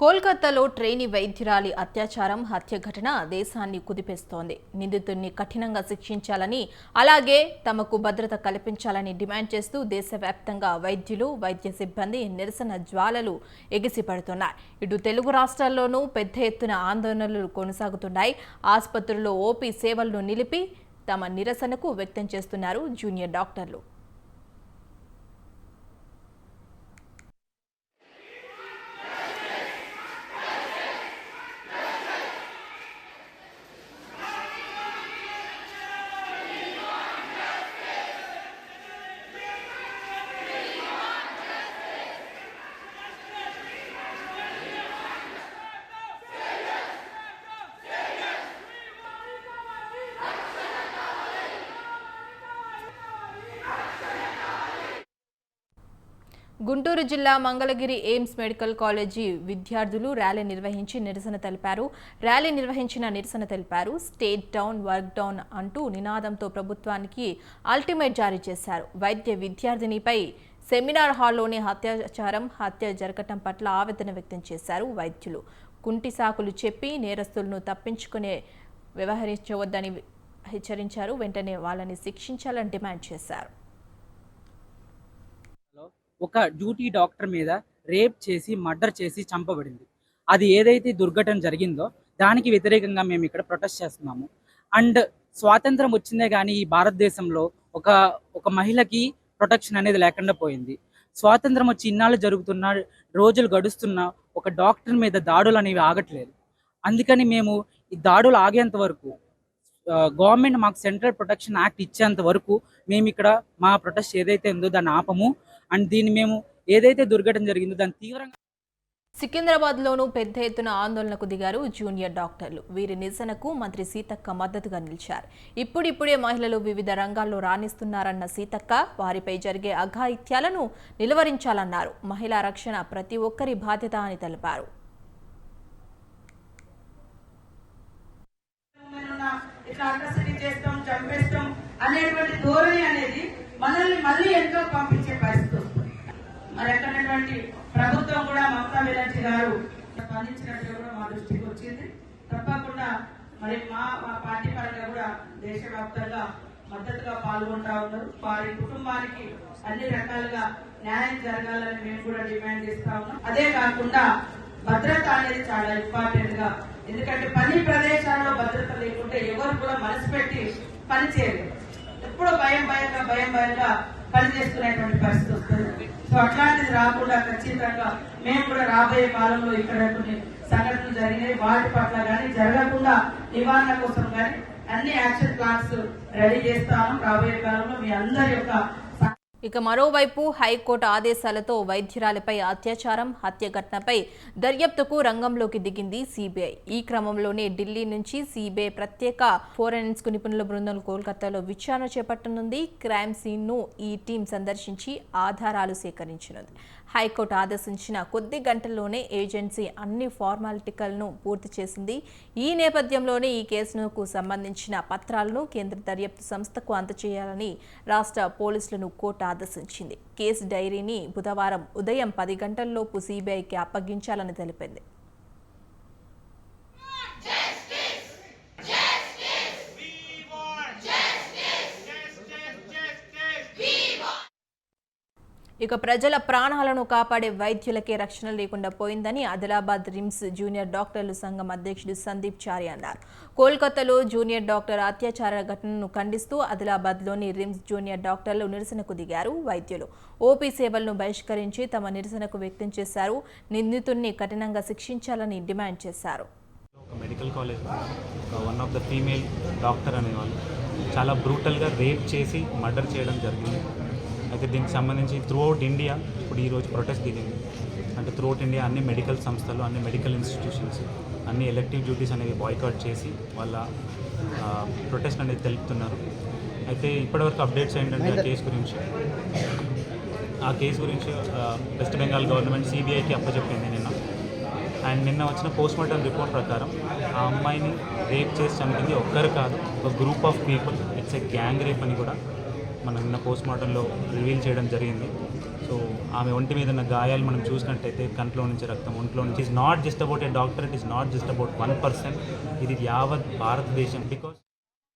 కోల్కతాలో ట్రైనీ వైద్యురాలి అత్యాచారం హత్య ఘటన దేశాన్ని కుదిపేస్తోంది. నిందితుడిని కఠినంగా శిక్షించాలని అలాగే తమకు భద్రత కల్పించాలని డిమాండ్ చేస్తూ దేశవ్యాప్తంగా వైద్యులు వైద్య సిబ్బంది నిరసన జ్వాలలు ఎగిసిపడుతున్నాయి. ఇటు తెలుగు రాష్ట్రాల్లోనూ పెద్ద ఎత్తున ఆందోళనలు కొనసాగుతున్నాయి. ఆసుపత్రుల్లో ఓపీ సేవలను నిలిపి తమ నిరసనకు వ్యక్తం చేస్తున్నారు జూనియర్ డాక్టర్లు. గుంటూరు జిల్లా మంగళగిరి ఎయిమ్స్ మెడికల్ కాలేజీ విద్యార్థులు ర్యాలీ నిర్వహించి నిరసన తెలిపారు. ర్యాలీ నిర్వహించిన నిరసన తెలిపారు. స్టేట్ డౌన్ వర్క్ డౌన్ అంటూ నినాదంతో ప్రభుత్వానికి అల్టిమేట్ జారీ చేశారు. వైద్య విద్యార్థినిపై సెమినార్ హాల్లోని హత్యాచారం హత్య జరగటం పట్ల ఆవేదన వ్యక్తం చేశారు వైద్యులు. కుంటి సాకులు చెప్పి నేరస్తులను తప్పించుకునే వ్యవహరించవద్దని హెచ్చరించారు. వెంటనే వాళ్ళని శిక్షించాలని డిమాండ్ చేశారు. ఒక డ్యూటీ డాక్టర్ మీద రేప్ చేసి మర్డర్ చేసి చంపబడింది. అది ఏదైతే దుర్ఘటన జరిగిందో దానికి వ్యతిరేకంగా మేము ఇక్కడ ప్రొటెస్ట్ చేస్తున్నాము. అండ్ స్వాతంత్రం వచ్చిందే కానీ ఈ భారతదేశంలో ఒక ఒక మహిళకి ప్రొటెక్షన్ అనేది లేకుండా పోయింది. స్వాతంత్రం వచ్చి ఇన్నాళ్ళు జరుగుతున్న రోజులు గడుస్తున్న ఒక డాక్టర్ మీద దాడులు అనేవి ఆగట్లేదు. అందుకని మేము ఈ దాడులు ఆగేంత వరకు గవర్నమెంట్ మాకు సెంట్రల్ ప్రొటెక్షన్ యాక్ట్ ఇచ్చేంత వరకు మేము ఇక్కడ మా ప్రొటెస్ట్ ఏదైతే ఉందో దాన్ని ఆపము. అండ్ దీన్ని మేము ఏదైతే దుర్ఘటన జరిగిందో దాన్ని తీవ్రంగా సికింద్రాబాద్లోనూ పెద్ద ఎత్తున ఆందోళనకు దిగారు జూనియర్ డాక్టర్లు. వీరి నిరసనకు మంత్రి సీతక్క మద్దతుగా నిలిచారు. ఇప్పుడిప్పుడే మహిళలు వివిధ రంగాల్లో రాణిస్తున్నారన్న సీతక్క వారిపై జరిగే అఘాయిత్యాలను నిలువరించాలన్నారు. మహిళా రక్షణ ప్రతి ఒక్కరి బాధ్యత అని తెలిపారు. అనేటువంటి ధోరణి అనేది మనల్ని మళ్ళీ ఎంతో పంపించే పరిస్థితి మరి అక్కడటువంటి ప్రభుత్వం కూడా మమతా బెనర్జీ గారు స్పందించినట్టు కూడా మా దృష్టికి వచ్చింది. తప్పకుండా మరి మా మా పార్టీ పరంగా కూడా దేశవ్యాప్తంగా మద్దతుగా పాల్గొంటా ఉన్నారు. వారి కుటుంబానికి అన్ని రకాలుగా న్యాయం జరగాలని మేము కూడా డిమాండ్ చేస్తా ఉన్నాం. అదే కాకుండా భద్రత అనేది చాలా ఇంపార్టెంట్గా ఎందుకంటే పని ప్రదేశాల్లో భద్రత లేకుంటే ఎవరు కూడా మనసు పెట్టి పని చేయలేరు. భయం భయంగా భయం భయంగా పనిచేసుకునేటువంటి పరిస్థితి వస్తుంది. సో అట్లాంటిది రాకుండా ఖచ్చితంగా మేము కూడా రాబోయే కాలంలో ఇక్కడ కొన్ని సంఘటనలు జరిగినాయి. వాటి పట్ల కానీ జరగకుండా నివారణ కోసం కానీ అన్ని యాక్షన్ ప్లాన్స్ రెడీ చేస్తాము రాబోయే కాలంలో మీ అందరి యొక్క ఇక మరోవైపు హైకోర్టు ఆదేశాలతో వైద్యురాలిపై అత్యాచారం హత్య ఘటనపై దర్యాప్తుకు రంగంలోకి దిగింది సిబిఐ. ఈ క్రమంలోనే ఢిల్లీ నుంచి సిబిఐ ప్రత్యేక ఫోరెన్సిక్ నిపుణుల బృందం కోల్కతాలో విచారణ చేపట్టనుంది. క్రైమ్ సీన్ను ఈ టీం సందర్శించి ఆధారాలు సేకరించనుంది. హైకోర్టు ఆదేశించిన కొద్ది గంటల్లోనే ఏజెన్సీ అన్ని ఫార్మాలిటికల్ను పూర్తి చేసింది. ఈ నేపథ్యంలోనే ఈ కేసుకు సంబంధించిన పత్రాలను కేంద్ర దర్యాప్తు సంస్థకు అందజేయాలని రాష్ట్ర పోలీసులను కోర్టు ఆదేశించింది కేసు డైరీని బుధవారం ఉదయం పది గంటల్లోపు సీబీఐకి అప్పగించాలని తెలిపింది. ఇక ప్రజల ప్రాణాలను కాపాడే వైద్యులకే రక్షణ లేకుండా పోయిందని ఆదిలాబాద్ రిమ్స్ జూనియర్ డాక్టర్లు సంఘం అధ్యక్షుడు సందీప్ చారి అన్నారు. కోల్కతాలో జూనియర్ డాక్టర్ అత్యాచార ఘటనను ఖండిస్తూ ఆదిలాబాద్లోని రిమ్స్ జూనియర్ డాక్టర్లు నిరసనకు దిగారు వైద్యులు. ఓపీ సేవలను బహిష్కరించి తమ నిరసనకు వ్యక్తం చేశారు. నిందితుడిని కఠినంగా శిక్షించాలని డిమాండ్ చేశారు. ఒక medical college one of the female doctor అనేవాళ్ళు. చాలా బ్రూటల్గా రేప్ చేసి మర్డర్ చేయడం జరిగింది. అయితే దీనికి సంబంధించి త్రూఅవుట్ ఇండియా ఇప్పుడు ఈరోజు ప్రొటెస్ట్ దిగింది. అంటే త్రూఅవుట్ ఇండియా అన్ని మెడికల్ సంస్థలు అన్ని మెడికల్ ఇన్స్టిట్యూషన్స్ అన్ని ఎలక్టివ్ డ్యూటీస్ అనేవి బాయ్కాట్ చేసి వాళ్ళ ప్రొటెస్ట్ అనేది తెలుపుతున్నారు. అయితే ఇప్పటివరకు అప్డేట్స్ ఏంటంటే ఆ కేసు గురించి. ఆ కేసు గురించి వెస్ట్ బెంగాల్ గవర్నమెంట్ సిబిఐకి అప్పచెప్పింది నిన్న. అండ్ నిన్న వచ్చిన పోస్ట్ మార్టం రిపోర్ట్ ప్రకారం ఆ అమ్మాయిని రేప్ చేసి చంపింది ఒక్కరు కాదు ఒక group of people it's a gang rape అని కూడా మనం నిన్న పోస్ట్ మార్టంలో రివీల్ చేయడం జరిగింది. సో ఆమె ఒంటి మీద ఉన్న గాయాలు మనం చూసినట్టయితే కంట్లో నుంచి రక్తం ఒంట్లో నుంచి. Is not just about a doctor it is not just about one person ఇది యావత్ భారతదేశం. బికాస్